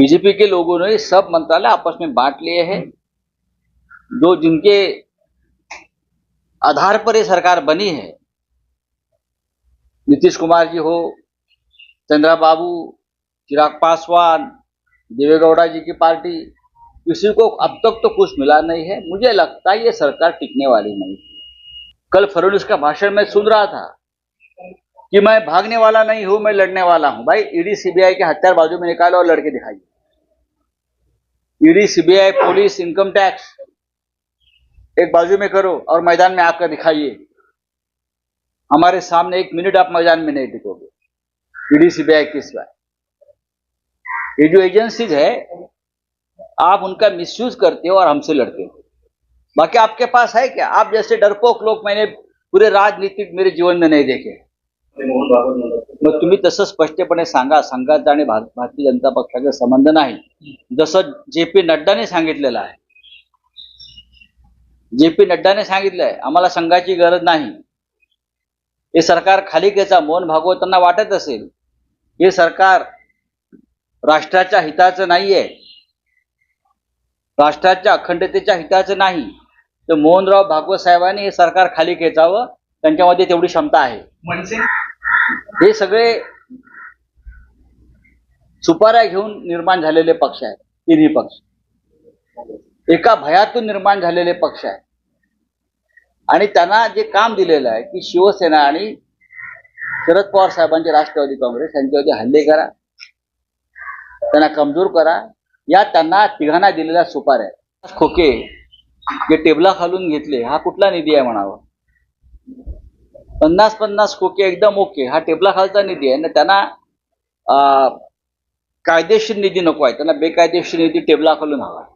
BJP के लोगों ने सब मंत्रालय आपस में बांट लिए हैं। जो जिनके आधार पर ये सरकार बनी है, नीतीश कुमार जी हो, चंद्रा बाबू, चिराग पासवान, देवेगौड़ा जी की पार्टी, किसी को अब तक तो कुछ मिला नहीं है। मुझे लगता है ये सरकार टिकने वाली नहीं कल फडणवीस का भाषण में सुन रहा था कि मैं भागने वाला नहीं हूँ, मैं लड़ने वाला हूँ। भाई, ईडी, सीबीआई के हथियार बाजू में निकालो और लड़के दिखाइए। ED CBI, police, income tax. एक बाजू में करो और मैदान में आकर दिखाइए। हमारे सामने एक मिनट आप मैदान में नहीं दिखोगे ईडी सीबीआई के सिवाय ये जो एजेंसीज है, आप उनका मिसयूज करते हो और हमसे लड़ते हो। बाकी आपके पास है क्या? आप जैसे डरपोक लोग मैंने पूरे राजनीतिक मेरे जीवन में नहीं देखे। मग तुम्ही तसं स्पष्टपणे सांगा संघाचा आणि भार- भारतीय जनता पक्षाचा संबंध नाही. जसं जे पी नड्डाने सांगितलेलं आहे. जे पी नड्डाने सांगितलंय आम्हाला संघाची गरज नाही. हे सरकार खाली मोहन भागवतांना वाटत असेल. हे सरकार राष्ट्राच्या हिताचं नाहीये. राष्ट्राच्या अखंडतेच्या हिताचं नाही. तर मोहनराव भागवत साहेबांनी हे सरकार खाली खेचावं त्यांच्यामध्ये तेवढी क्षमता आहे. हे सगळे सुपाऱ्या घेऊन निर्माण झालेले पक्ष आहेत तिन्ही पक्ष. एका भयातून निर्माण झालेले पक्ष आहेत. आणि त्यांना जे काम दिलेलं आहे की शिवसेना आणि शरद पवार साहेबांचे राष्ट्रवादी काँग्रेस यांच्यावरती हल्ले करा त्यांना कमजोर करा. या त्यांना तिघांना दिलेल्या सुपाऱ्या खोके जे टेबला खालून घेतले हा कुठला निधी आहे म्हणावा? पन्नास पन्नास खोके एकदम ओके. हा टेबला खालचा निधी आहे. ना त्यांना कायदेशीर निधी नको आहे. त्यांना बेकायदेशीर निधी टेबला खालून हवा आहे.